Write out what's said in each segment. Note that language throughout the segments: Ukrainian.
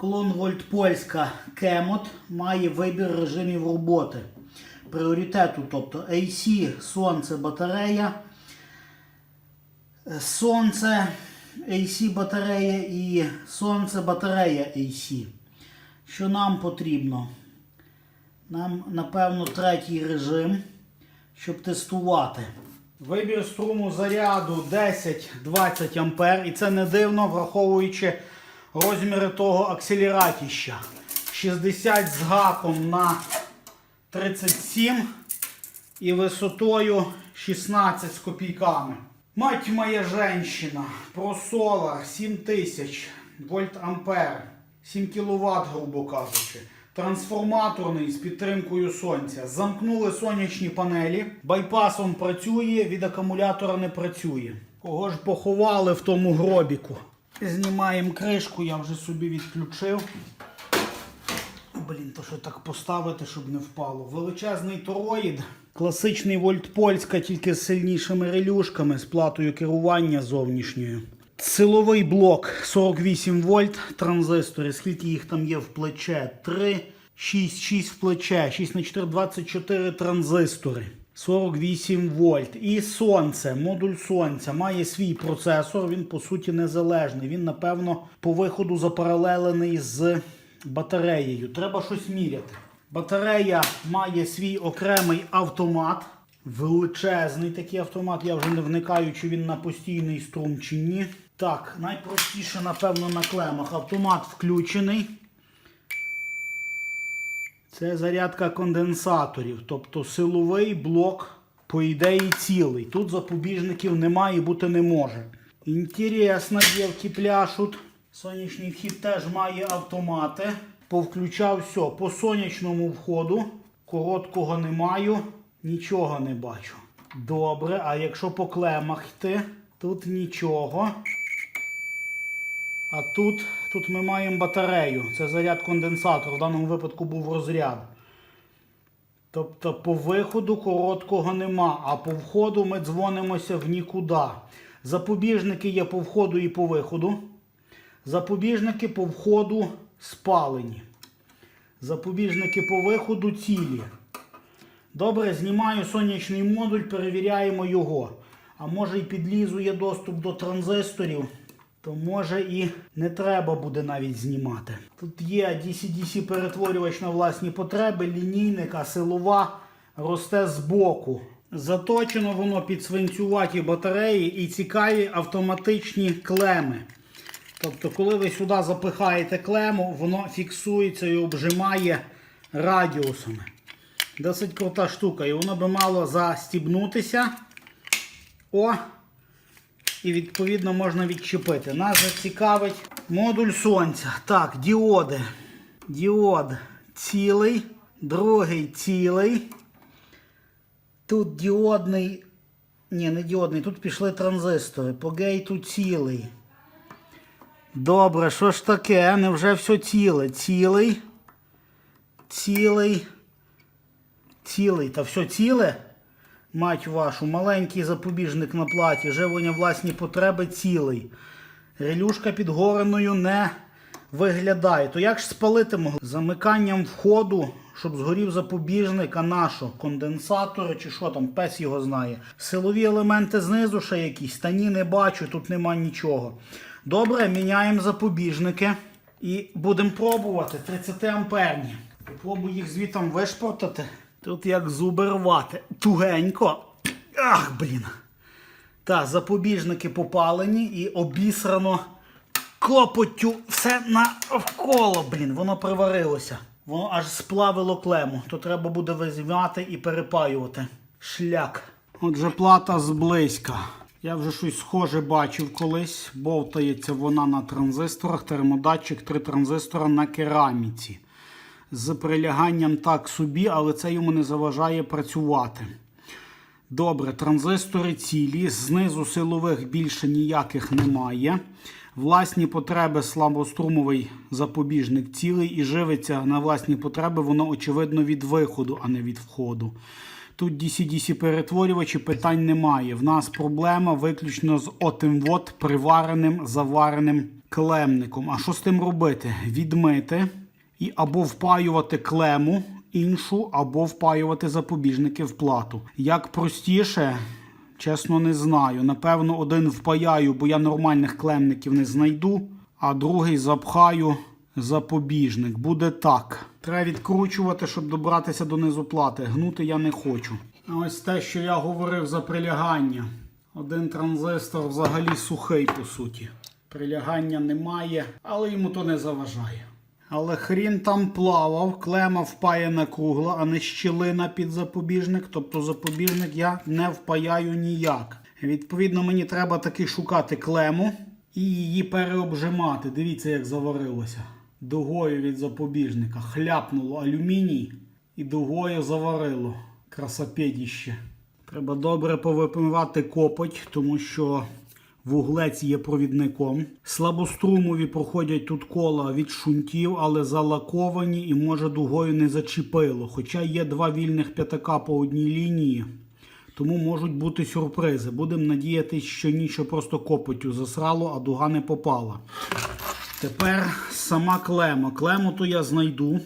Клон Вольт Польська Кемот має вибір режимів роботи. Пріоритету, тобто AC, сонце, батарея, сонце, AC батарея і сонце батарея AC. Що нам потрібно? Нам, напевно, третій режим, щоб тестувати. Вибір струму заряду 10-20 ампер. І це не дивно, враховуючи розміри того акселератіща. 60 з гаком на 37 і висотою 16 з копійками. Мать моя женщина, ProSolar 7000 вольт ампер, 7 кВт, грубо кажучи. Трансформаторний з підтримкою сонця. Замкнули сонячні панелі. Байпасом працює, від акумулятора не працює. Кого ж поховали в тому гробіку? Знімаємо кришку, я вже собі відключив. Блін, то що так поставити, щоб не впало. Величезний тороїд. Класичний вольт Польська, тільки з сильнішими релюшками, з платою керування зовнішньою. Силовий блок 48 вольт, транзистори. Скільки їх там є в плече? 3, 6, 6 в плече, 6 на 4, 24 транзистори. 48 вольт. І сонце, модуль сонця має свій процесор, він по суті незалежний. Він, напевно, по виходу запаралелений з батареєю. Треба щось міряти. Батарея має свій окремий автомат. Величезний такий автомат. Я вже не вникаю, чи він на постійний струм чи ні. Так, найпростіше, напевно, на клемах. Автомат включений. Це зарядка конденсаторів, тобто силовий блок, по ідеї, цілий. Тут запобіжників немає і бути не може. Інтересно, дівки пляшуть. Сонячний вхід теж має автомати. Повключав все. По сонячному входу короткого не маю, нічого не бачу. Добре, а якщо по клемах йти, тут нічого. А тут, тут ми маємо батарею. Це заряд конденсатор. В даному випадку був розряд. Тобто по виходу короткого нема, а по входу ми дзвонимося в нікуди. Запобіжники є по входу і по виходу. Запобіжники по входу спалені. Запобіжники по виходу цілі. Добре, знімаю сонячний модуль, перевіряємо його. А може і підлізу є доступ до транзисторів, то може і не треба буде навіть знімати. Тут є DC-DC перетворювач на власні потреби, лінійник, а силова росте збоку. Заточено воно під свинцюваті батареї і цікаві автоматичні клеми. Тобто, коли ви сюди запихаєте клему, воно фіксується і обжимає радіусами. Досить крута штука. І воно би мало застібнутися. О! І відповідно можна відчепити. Нас зацікавить модуль сонця. Так, діоди. Діод цілий, другий цілий. Тут діодний. Ні, не діодний, тут пішли транзистори. По гейту цілий. Добре, що ж таке? Невже все ціле? Цілий. Цілий. Цілий. Та все ціле? Мать вашу, маленький запобіжник на платі, живлення власні потреби цілий. Релюшка під гореною не виглядає. То як ж спалити могли? Замиканням входу, щоб згорів запобіжник, а нашо? Конденсатори чи що там, пес його знає. Силові елементи знизу ще якісь. Та ні, не бачу, тут нема нічого. Добре, міняємо запобіжники і будемо пробувати 30 амперні. Попробую їх звітом вишпортати. Тут як зуби рвати. Тугенько. Ах, блін. Так, запобіжники попалені і обісрано клопоттю все навколо, блін, воно приварилося. Воно аж сплавило клему. То треба буде визивати і перепаювати. Шляк. Отже, плата зблизька. Я вже щось схоже бачив колись. Бовтається вона на транзисторах, термодатчик, три транзистора на кераміці. З приляганням так собі, але це йому не заважає працювати. Добре, транзистори цілі, знизу силових більше ніяких немає. Власні потреби слабострумовий запобіжник цілий і живиться на власні потреби, воно очевидно від виходу, а не від входу. Тут DC-DC перетворювачі питань немає. В нас проблема виключно з отим вот привареним, завареним клемником. А що з тим робити? Відмити і або впаювати клему іншу, або впаювати запобіжники в плату. Як простіше, чесно, не знаю. Напевно, один впаяю, бо я нормальних клемників не знайду, а другий запхаю запобіжник. Буде так. Треба відкручувати, щоб добратися до низу плати. Гнути я не хочу. Ось те, що я говорив за прилягання. Один транзистор взагалі сухий, по суті. Прилягання немає, але йому то не заважає. Але хрін там плавав, клема впаяна кругла, а не щілина під запобіжник. Тобто запобіжник я не впаяю ніяк. Відповідно, мені треба таки шукати клему і її переобжимати. Дивіться, як заварилося. Дугою від запобіжника. Хляпнуло алюміній і дугою заварило. Красопедіще. Треба добре повипивати копоть, тому що вуглець є провідником. Слабострумові проходять тут кола від шунтів, але залаковані і може дугою не зачепило. Хоча є два вільних п'ятака по одній лінії. Тому можуть бути сюрпризи. Будемо надіятися, що ніщо просто копотю засрало, а дуга не попала. Тепер сама клема. Клему то я знайду.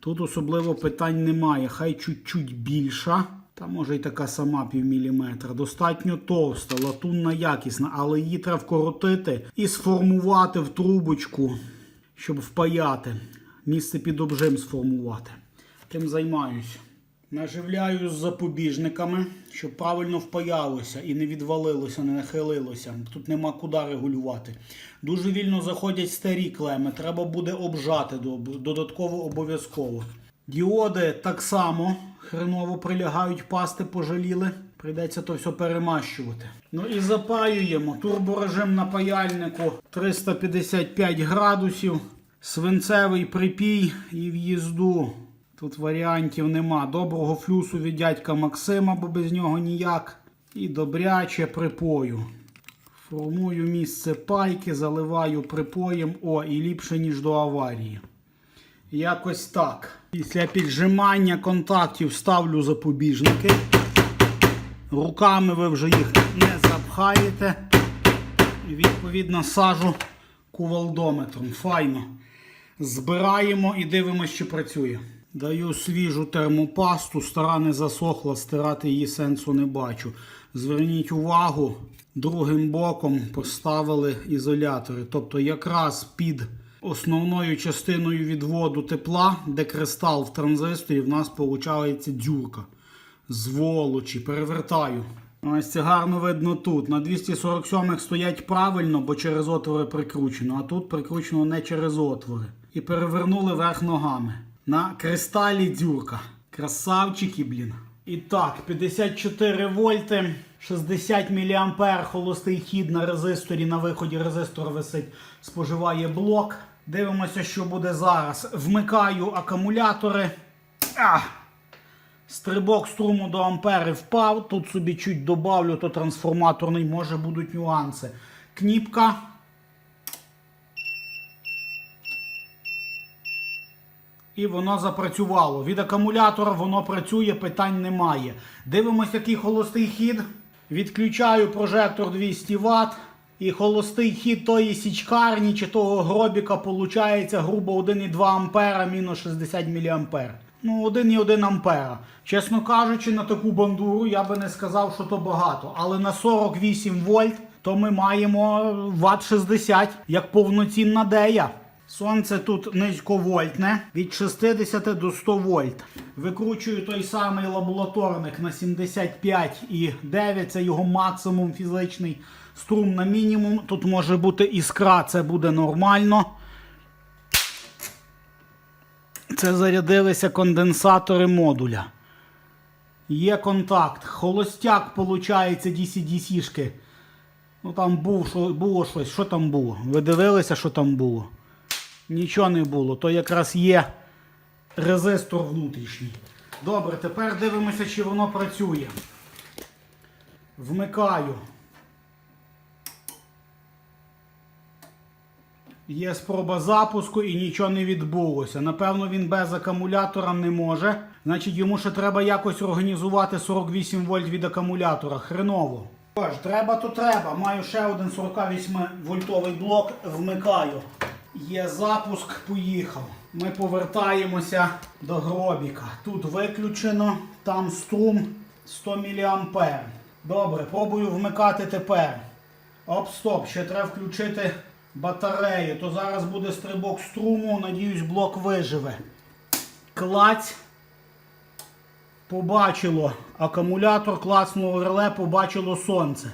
Тут особливо питань немає. Хай чуть-чуть більша. Та може й така сама півміліметра. Достатньо товста, латунна якісна, але її треба вкоротити і сформувати в трубочку, щоб впаяти. Місце під обжим сформувати. Тим займаюсь. Наживляю з запобіжниками, щоб правильно впаялося і не відвалилося, не нахилилося. Тут нема куди регулювати. Дуже вільно заходять старі клеми, треба буде обжати додатково обов'язково. Діоди так само хреново прилягають, пасти пожаліли. Прийдеться то все перемащувати. Ну і запаюємо. Турборежим на паяльнику 355 градусів. Свинцевий припій і в'їзду. Тут варіантів нема. Доброго флюсу від дядька Максима, бо без нього ніяк. І добряче припою. Формую місце пайки, заливаю припоєм. О, і ліпше, ніж до аварії. Якось так. Після піджимання контактів ставлю запобіжники. Руками ви вже їх не запхаєте. Відповідно сажу кувалдометром. Файно. Збираємо і дивимося, чи працює. Даю свіжу термопасту, стара не засохла, стирати її сенсу не бачу. Зверніть увагу, другим боком поставили ізолятори. Тобто якраз під основною частиною відводу тепла, де кристал в транзисторі, в нас виходить дзюрка. Зволочі, перевертаю. Ось це гарно видно тут. На 247 стоять правильно, бо через отвори прикручено, а тут прикручено не через отвори. І перевернули верх ногами. На кристалі дзюрка. Красавчики, блін. І так, 54 вольти, 60 мА холостий хід на резисторі. На виході резистор висить, споживає блок. Дивимося, що буде зараз. Вмикаю акумулятори. Ах! Стрибок струму до ампери впав. Тут собі чуть добавлю, то трансформаторний, може будуть нюанси. Кніпка. І воно запрацювало. Від акумулятора воно працює, питань немає. Дивимося, який холостий хід. Відключаю прожектор 200 Вт. І холостий хід тої січкарні чи того гробіка виходить грубо 1,2 ампера мінус 60 мА. Ну, 1,1 ампера. Чесно кажучи, на таку бандуру я би не сказав, що то багато. Але на 48 вольт то ми маємо ватт 60 як повноцінна дея. Сонце тут низьковольтне від 60 до 100 вольт. Викручую той самий лабораторник на 75,9. Це його максимум фізичний струм на мінімум. Тут може бути іскра, це буде нормально. Це зарядилися конденсатори модуля. Є контакт. Холостяк, виходить, DC-DC-шки. Ну там був, що, було щось. Що там було? Ви дивилися, що там було? Нічого не було. То якраз є резистор внутрішній. Добре, тепер дивимося, чи воно працює. Вмикаю. Є спроба запуску і нічого не відбулося. Напевно, він без акумулятора не може. Значить, йому ще треба якось організувати 48 вольт від акумулятора. Хреново. Тож, треба то треба. Маю ще один 48 вольтовий блок, вмикаю. Є запуск, поїхав. Ми повертаємося до гробіка. Тут виключено, там струм 100 мА. Добре, пробую вмикати тепер. Оп, стоп, ще треба включити батарею. То зараз буде стрибок струму, надіюсь, блок виживе. Клаць. Побачило акумулятор класного реле, побачило сонце.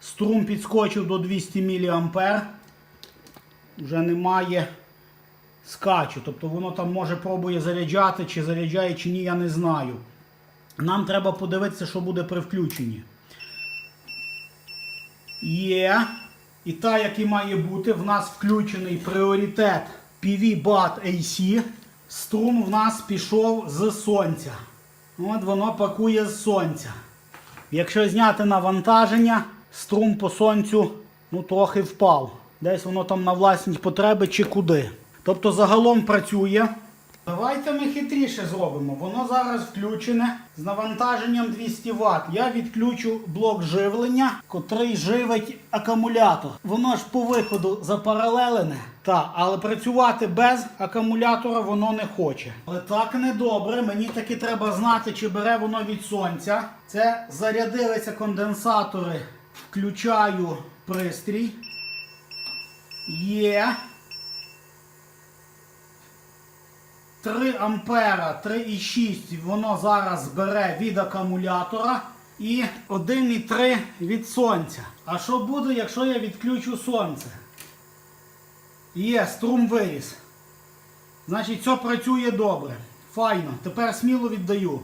Струм підскочив до 200 мА. Вже немає скачу. Тобто воно там може пробує заряджати, чи заряджає, чи ні, я не знаю. Нам треба подивитися, що буде при включенні. Є. І та, і має бути, в нас включений пріоритет PV BAT AC. Струм в нас пішов з сонця. От воно пакує з сонця. Якщо зняти навантаження, струм по сонцю ну, трохи впав. Десь воно там на власні потреби чи куди. Тобто загалом працює. Давайте ми хитріше зробимо. Воно зараз включене з навантаженням 200 Вт. Я відключу блок живлення, котрий живить акумулятор. Воно ж по виходу запаралелене. Так, але працювати без акумулятора воно не хоче. Але так недобре. Мені таки треба знати, чи бере воно від сонця. Це зарядилися конденсатори. Включаю пристрій. Є. 3 ампера 3,6 воно зараз бере від акумулятора і 1,3 від сонця. А що буде, якщо я відключу сонце? Є, струм виріс. Значить, все працює добре. Файно. Тепер сміло віддаю.